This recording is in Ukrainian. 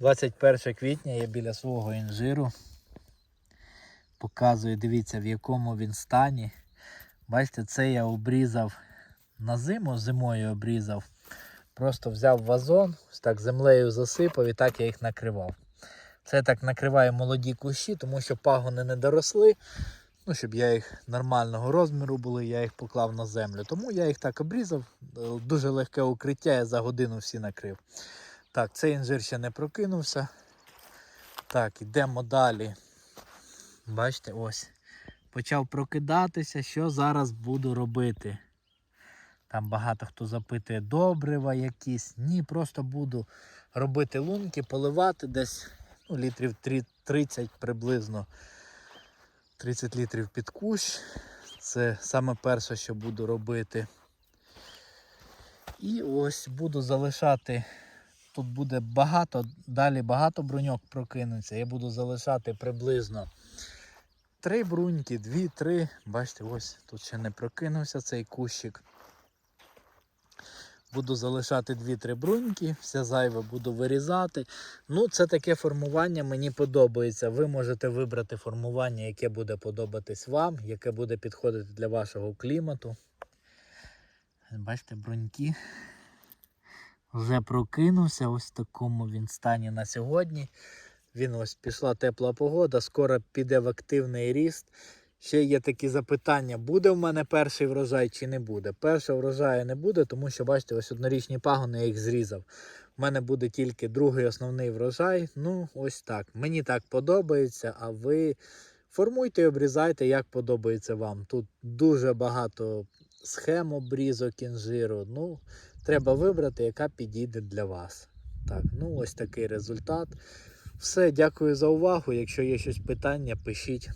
21 квітня я біля свого інжиру. Показую, дивіться, в якому він стані. Бачите, це я обрізав на зиму, зимою обрізав. Просто взяв вазон, так землею засипав і так я їх накривав. Це так накриваю молоді кущі, тому що пагони не доросли. Ну, щоб я їх нормального розміру були, я їх поклав на землю. Тому я їх так обрізав. Е, Дуже легке укриття, я за годину всі накрив. Так, цей інжир ще не прокинувся. Так, йдемо далі. Бачите, ось. Почав прокидатися, що зараз буду робити. Там багато хто запитує добрива якісь. Ні, просто буду робити лунки, поливати десь ну, літрів 30 приблизно. 30 літрів під кущ. Це саме перше, що буду робити. І ось буду залишати. Тут буде багато, далі багато бруньок прокинуться. Я буду залишати приблизно три бруньки, дві-три. Бачите, ось тут ще не прокинувся цей кущик. Буду залишати 2-3 бруньки, все зайве буду вирізати. Ну, це таке формування мені подобається. Ви можете вибрати формування, яке буде подобатись вам, яке буде підходити для вашого клімату. Бачите, бруньки. Вже прокинувся, ось в такому він стані на сьогодні. Він ось пішла тепла погода, скоро піде в активний ріст. Ще є такі запитання: буде в мене перший врожай чи не буде. Першого врожаю не буде, тому що, бачите, ось однорічні пагони я їх зрізав. У мене буде тільки другий основний врожай. Ну, ось так. Мені так подобається, а ви формуйте і обрізайте, як подобається вам. Тут дуже багато схем обрізок інжиру. Ну, треба вибрати, яка підійде для вас. Так, ну ось такий результат. Все, дякую за увагу. Якщо є щось питання, пишіть.